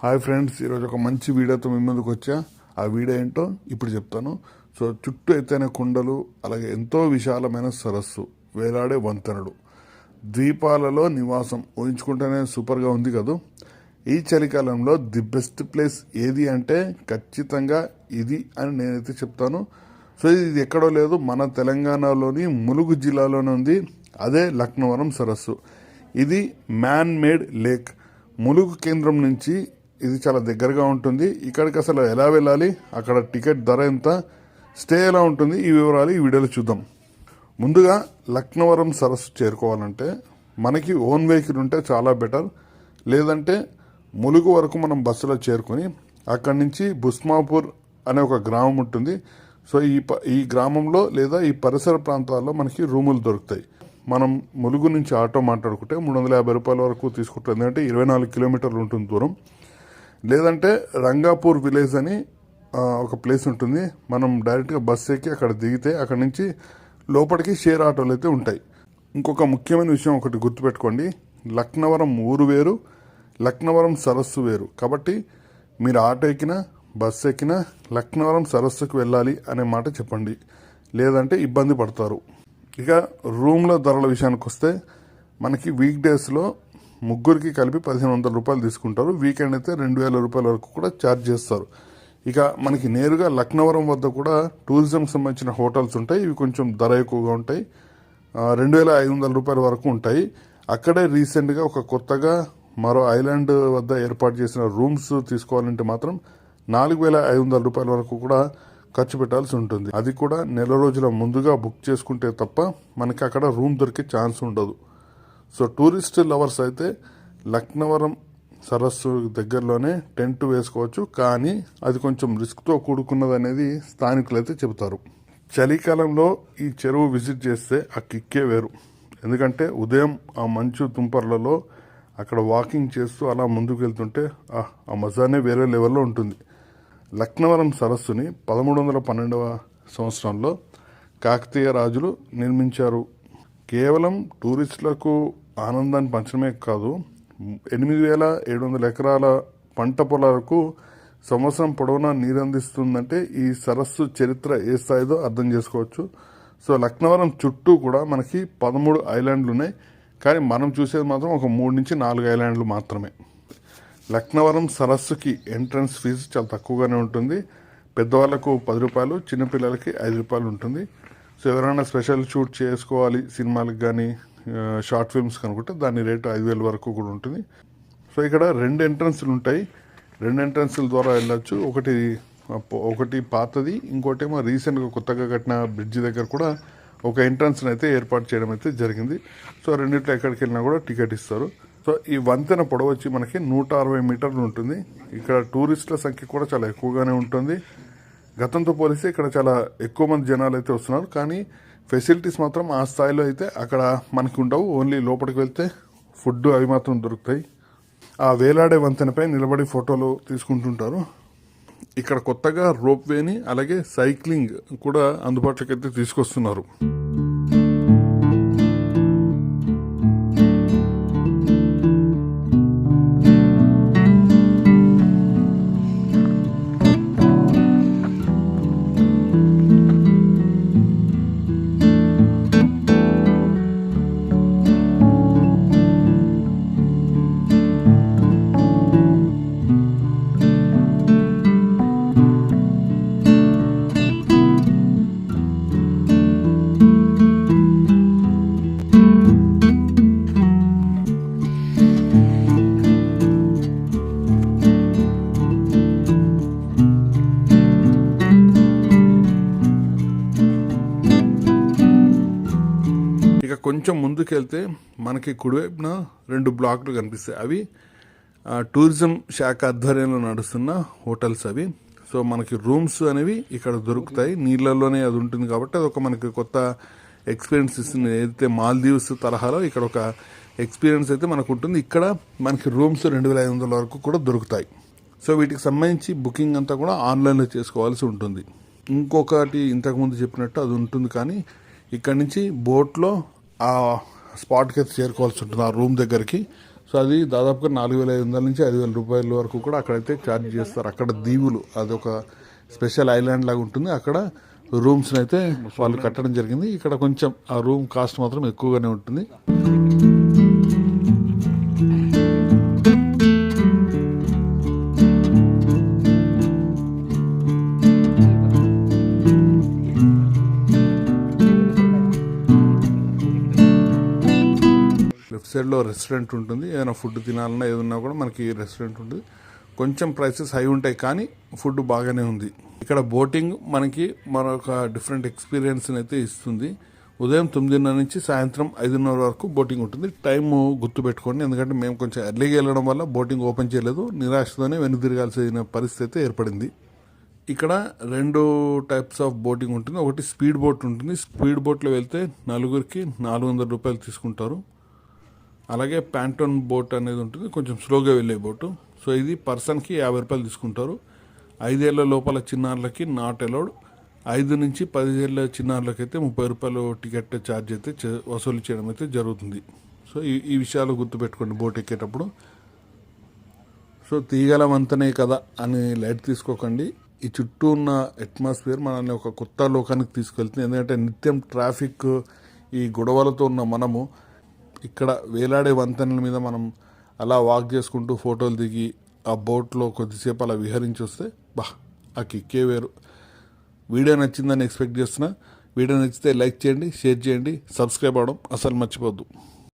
Hi friends ఈరోజు ఒక మంచి వీడియోతో మీ ముందుకు వచ్చా. ఆ వీడియో ఏంటో ఇప్పుడు చెప్తాను. సో చుట్టూ ఎత్తైన కుండలు అలాగే ఎంతో విశాలమైన సరస్సు వేలాడే వంతెనలు. ద్వీపాలలో నివాసం ఊహించుకుంటేనే సూపర్గా ఉంది కదా. ఈ చలికాలంలో ది బెస్ట్ ప్లేస్ ఏది అంటే ఖచ్చితంగా ఇది అని నేనైతే చెప్తాను. సో ఇది ఎక్కడో లేదు మన తెలంగాణలోని ములుగు జిల్లాలోనే ఉంది. అదే లక్నవరం సరస్సు. ఇది మ్యాన్ మేడ్ లేక్. ములుగు కేంద్రం నుంచి ఇది చాలా దగ్గరగా ఉంటుంది. ఇక్కడికి అసలు ఎలా వెళ్ళాలి? అక్కడ టికెట్ ధర ఎంత? స్టే ఎలా ఉంటుంది? ఈ వివరాలు ఈ వీడియోలో చూద్దాం. ముందుగా లక్నవరం సరస్సు చేరుకోవాలంటే మనకి ఓన్ వెహికల్ ఉంటే చాలా బెటర్. లేదంటే ములుగు వరకు మనం బస్సులో చేరుకొని అక్కడి నుంచి బుస్మాపూర్ అనే ఒక గ్రామం ఉంటుంది. సో ఈ ప ఈ గ్రామంలో లేదా ఈ పరిసర ప్రాంతాల్లో మనకి రూములు దొరుకుతాయి. మనం ములుగు నుంచి ఆటో మాట్లాడుకుంటే మూడు వందల యాభై రూపాయల వరకు తీసుకుంటుంది ఎందుకంటే ఇరవై నాలుగు కిలోమీటర్లు ఉంటుంది దూరం. లేదంటే రంగాపూర్ విలేజ్ అని ఒక ప్లేస్ ఉంటుంది. మనం డైరెక్ట్గా బస్సు ఎక్కి అక్కడ దిగితే అక్కడ నుంచి లోపలికి షేర్ ఆటోలు అయితే ఉంటాయి. ఇంకొక ముఖ్యమైన విషయం ఒకటి గుర్తుపెట్టుకోండి. లక్నవరం ఊరు వేరు లక్నవరం సరస్సు వేరు. కాబట్టి మీరు ఆటో ఎక్కినా బస్సు ఎక్కినా లక్నవరం సరస్సుకు వెళ్ళాలి అనే మాట చెప్పండి. లేదంటే ఇబ్బంది పడతారు. ఇక రూమ్ల ధరల విషయానికి వస్తే మనకి వీక్ డేస్లో ముగ్గురికి కలిపి పదిహేను వందల రూపాయలు తీసుకుంటారు. వీకెండ్ అయితే రెండు వేల రూపాయల వరకు కూడా ఛార్జ్ చేస్తారు. ఇక మనకి నేరుగా లక్నవరం వద్ద కూడా టూరిజంకి సంబంధించిన హోటల్స్ ఉంటాయి. ఇవి కొంచెం ధర ఎక్కువగా ఉంటాయి. రెండు వేల ఐదు వందల రూపాయల వరకు ఉంటాయి. అక్కడే రీసెంట్గా ఒక కొత్తగా మరో ఐలాండ్ వద్ద ఏర్పాటు చేసిన రూమ్స్ తీసుకోవాలంటే మాత్రం నాలుగు వేల ఐదు వందల రూపాయల వరకు కూడా ఖర్చు పెట్టాల్సి ఉంటుంది. అది కూడా నెల రోజుల ముందుగా బుక్ చేసుకుంటే తప్ప మనకి అక్కడ రూమ్ దొరికే ఛాన్స్ ఉండదు. సో టూరిస్ట్ లవర్స్ అయితే లక్నవరం సరస్సు దగ్గరలోనే టెంట్ వేసుకోవచ్చు కానీ అది కొంచెం రిస్క్తో కూడుకున్నది అనేది స్థానికులు అయితే చెబుతారు. చలికాలంలో ఈ చెరువు విజిట్ చేస్తే ఆ కిక్కే వేరు. ఎందుకంటే ఉదయం ఆ మంచు తుంపర్లలో అక్కడ వాకింగ్ చేస్తూ అలా ముందుకు వెళ్తుంటే ఆ ఆ మజానే వేరే లెవెల్లో ఉంటుంది. లక్నవరం సరస్సుని పదమూడు వందల పన్నెండవ సంవత్సరంలో కాకతీయ రాజులు నిర్మించారు. కేవలం టూరిస్టులకు ఆనందాన్ని పంచడమే కాదు ఎనిమిది వేల ఏడు వందల ఎకరాల పంట పొలాలకు సంవత్సరం పొడవునా నీరందిస్తుందంటే ఈ సరస్సు చరిత్ర ఏ స్థాయిదో అర్థం చేసుకోవచ్చు. సో లక్నవరం చుట్టూ కూడా మనకి పదమూడు ఐలాండ్లు ఉన్నాయి. కానీ మనం చూసేది మాత్రం ఒక మూడు నుంచి నాలుగు ఐలాండ్లు మాత్రమే. లక్నవరం సరస్సుకి ఎంట్రన్స్ ఫీజు చాలా తక్కువగానే ఉంటుంది. పెద్దవాళ్ళకు పది రూపాయలు చిన్నపిల్లలకి ఐదు రూపాయలు ఉంటుంది. సో ఎవరైనా స్పెషల్ షూట్ చేసుకోవాలి సినిమాలకు కానీ షార్ట్ ఫిల్మ్స్ కనుకుంటే దాని రేటు ఐదు వేల వరకు కూడా ఉంటుంది. సో ఇక్కడ రెండు ఎంట్రన్స్లు ఉంటాయి. రెండు ఎంట్రన్స్ల ద్వారా వెళ్ళొచ్చు. ఒకటి ఒకటి పాతది ఇంకోటి ఏమో రీసెంట్గా కొత్తగా కట్టిన బ్రిడ్జ్ దగ్గర కూడా ఒక ఎంట్రన్స్ని అయితే ఏర్పాటు చేయడం అయితే జరిగింది. సో రెండిట్లో ఎక్కడికి వెళ్ళినా కూడా టికెట్ ఇస్తారు. సో ఈ వంతెన పొడవు వచ్చి మనకి నూట అరవై మీటర్లు ఉంటుంది. ఇక్కడ టూరిస్టుల సంఖ్య కూడా చాలా ఎక్కువగానే ఉంటుంది. గతంతో పోలిస్తే ఇక్కడ చాలా ఎక్కువ మంది జనాలు అయితే వస్తున్నారు. కానీ ఫెసిలిటీస్ మాత్రం ఆ స్థాయిలో అయితే అక్కడ మనకు ఉండవు ఓన్లీ లోపలికి వెళ్తే ఫుడ్ అవి మాత్రం దొరుకుతాయి. ఆ వేలాడే వంతెనపై నిలబడి ఫోటోలు తీసుకుంటుంటారు. ఇక్కడ కొత్తగా రోప్ వేని అలాగే సైక్లింగ్ కూడా అందుబాటులోకి అయితే తీసుకొస్తున్నారు. ఇంకా కొంచెం ముందుకెళ్తే మనకి కుడివైపున రెండు బ్లాక్లు కనిపిస్తాయి. అవి టూరిజం శాఖ ఆధ్వర్యంలో నడుస్తున్న హోటల్స్ అవి. సో మనకి రూమ్స్ అనేవి ఇక్కడ దొరుకుతాయి. నీళ్ళలోనే అది ఉంటుంది కాబట్టి అది ఒక మనకి కొత్త ఎక్స్పీరియన్స్ ఇస్తుంది. ఏదైతే మాల్దీవ్స్ తరహాలో ఇక్కడ ఒక ఎక్స్పీరియన్స్ అయితే మనకు ఉంటుంది. ఇక్కడ మనకి రూమ్స్ రెండు వేల ఐదు వందల వరకు కూడా దొరుకుతాయి. సో వీటికి సంబంధించి బుకింగ్ అంతా కూడా ఆన్లైన్లో చేసుకోవాల్సి ఉంటుంది. ఇంకొకటి ఇంతకుముందు చెప్పినట్టు అది ఉంటుంది కానీ ఇక్కడ నుంచి బోట్లో స్పాట్కి అయితే చేరుకోవాల్సి ఉంటుంది ఆ రూమ్ దగ్గరికి. సో అది దాదాపుగా నాలుగు వేల ఐదు వందల నుంచి ఐదు వేల రూపాయల వరకు కూడా అక్కడైతే ఛార్జ్ చేస్తారు. అక్కడ దీవులు అదొక స్పెషల్ ఐలాండ్ లాగా ఉంటుంది. అక్కడ రూమ్స్ అయితే వాళ్ళు కట్టడం జరిగింది. ఇక్కడ కొంచెం ఆ రూమ్ కాస్ట్ మాత్రం ఎక్కువగానే ఉంటుంది. లెఫ్ట్ సైడ్లో రెస్టారెంట్ ఉంటుంది. ఏదైనా ఫుడ్ తినాలన్నా ఏదన్నా కూడా మనకి రెస్టారెంట్ ఉంటుంది. కొంచెం ప్రైసెస్ హై ఉంటాయి కానీ ఫుడ్ బాగానే ఉంది. ఇక్కడ బోటింగ్ మనకి మరొక డిఫరెంట్ ఎక్స్పీరియన్స్ని అయితే ఇస్తుంది. ఉదయం తొమ్మిదిన్నర నుంచి సాయంత్రం ఐదున్నర వరకు బోటింగ్ ఉంటుంది. టైం గుర్తుపెట్టుకోండి. ఎందుకంటే మేము కొంచెం ఎర్లీగా వెళ్ళడం వల్ల బోటింగ్ ఓపెన్ చేయలేదు. నిరాశతోనే వెనుదిరగాల్సిన పరిస్థితి అయితే ఏర్పడింది. ఇక్కడ రెండు టైప్స్ ఆఫ్ బోటింగ్ ఉంటుంది. ఒకటి స్పీడ్ బోట్ ఉంటుంది. స్పీడ్ బోట్లో వెళ్తే నలుగురికి నాలుగు వందల రూపాయలు తీసుకుంటారు. అలాగే ప్యాంటోన్ బోట్ అనేది ఉంటుంది కొంచెం స్లోగా వెళ్ళే బోటు. సో ఇది పర్సన్కి యాభై రూపాయలు తీసుకుంటారు. ఐదేళ్ళ లోపల చిన్నారులకి నాట్ అలౌడ్ ఐదు నుంచి పదిహేళ్ళ చిన్నారులకి అయితే ముప్పై రూపాయలు టికెట్ ఛార్జ్ అయితే వసూలు చేయడం అయితే జరుగుతుంది. సో ఈ ఈ విషయాలు గుర్తుపెట్టుకోండి బోట్ ఎక్కేటప్పుడు. సో తీగలవంతనే కదా అని లైట్ తీసుకోకండి. ఈ చుట్టూ ఉన్న అట్మాస్ఫియర్ మనల్ని ఒక కొత్త లోకానికి తీసుకెళ్తుంది. ఎందుకంటే నిత్యం ట్రాఫిక్ ఈ గొడవలతో ఉన్న మనము ఇక్కడ వేలాడే వంతెనల మీద మనం అలా వాక్ చేసుకుంటూ ఫోటోలు దిగి ఆ బోట్లో కొద్దిసేపు అలా విహరించి వస్తే బా ఆ కిక్కే వేరు. వీడియో నచ్చిందని ఎక్స్పెక్ట్ చేస్తున్నా. వీడియో నచ్చితే లైక్ చేయండి షేర్ చేయండి సబ్స్క్రైబ్ అవ్వడం అసలు మర్చిపోద్దు.